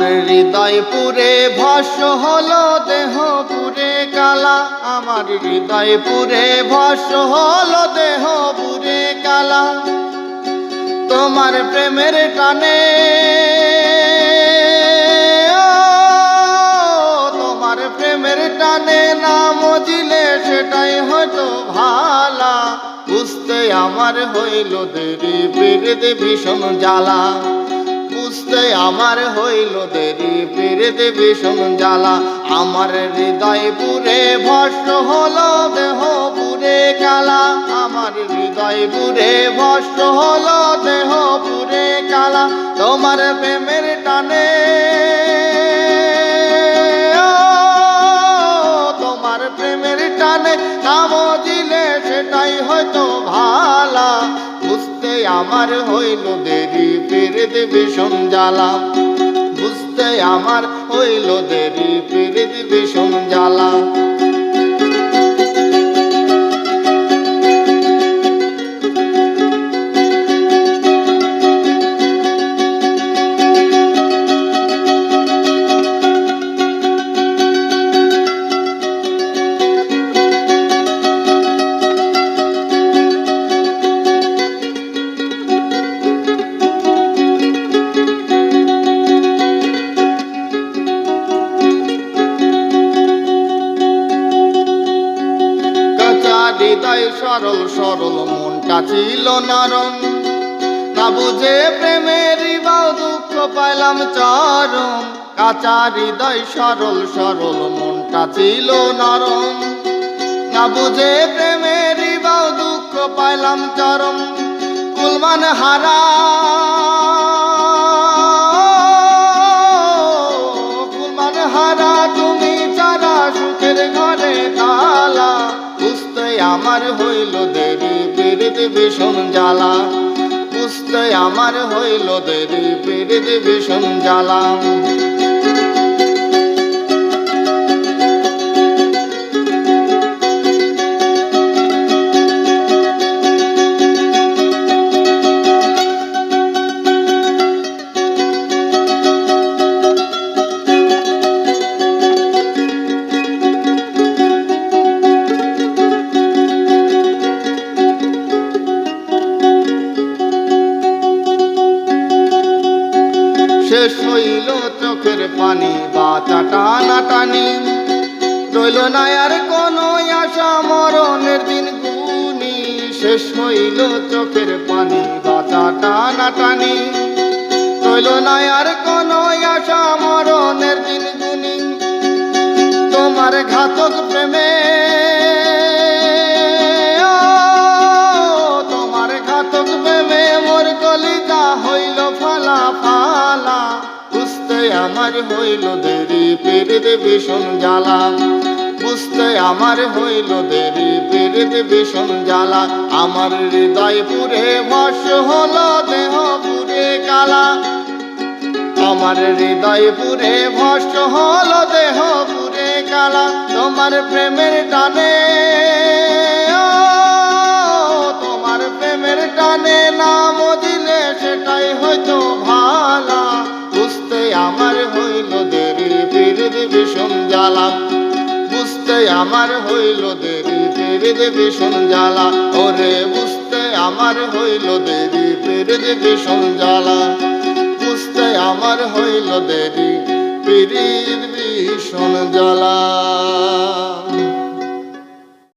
হৃদয় পুরে ভস্য হলো দেহ পুরে কালা। আমার হৃদয় পুরে ভস্য হলো দেহ পুরে কালা। তোমার প্রেমের টানে তোমার প্রেমের টানে নাম দিলে সেটাই হয়তো ভালা। বুঝতে আমার হইল দেরি পেরেতে ভীষণ জ্বালা। বুঝতে আমার হইল দেরি পেরেতে ভীষণ জ্বালা আমার হৃদয় পুরে ভস্য হলো, দেহ পুরে কালা। আমার হৃদয় পুরে ভস্য হলো, দেহ পুরে কালা। তোমার প্রেমের টানে তোমার প্রেমের টানে নাম দিলে আমার হইল দেরি ফিরে দেবে সঞ্জালা। বুঝতে আমার হইল দেরি ফিরে দেবে জ্বালা হৃদয় সরল সরল, মনটা ছিল নরম। না বুঝে প্রেমের দুঃখ পাইলাম চরম। কাঁচা হৃদয় সরল সরল, মনটা ছিল নরম। না বুঝে প্রেমের দুঃখ পাইলাম চরম। কুলমান হারা আমার হইল দেরি পেরে ভীষণ জ্বালা। বুঝতে আমার হইল দেরি পেরে ভীষণ জ্বালা। চোখের পানি বাচা টানা টানি। রইল না আর কোনো আশা, মরণের দিন গুনি। শেষ হইল চোখের পানি বাচা টানা টানি। রইল না আর কোনো আশা, মরণের দিন গুনি। তোমার ঘাতক প্রেমে আমার হইল দেরি পেরে দেবে শোন জ্বালা। বুঝতে আমার হইল দেরি পেরে দেবে শোন জ্বালা। আমার হৃদয় পুরে ভস্য হলো দেহ পুরে কালা। আমার হৃদয় পুরে ভস্য হলো দেহ পুরে কালা। তোমার প্রেমের টানে জ্বালা। বুঝতে আমার হইল দেরি পেরে দেবে জ্বালা। ওরে, বুঝতে আমার হইল দেরি পেরে দেবে জ্বালা। বুঝতে আমার হইল দেরি পিরির ভীষণ জ্বালা।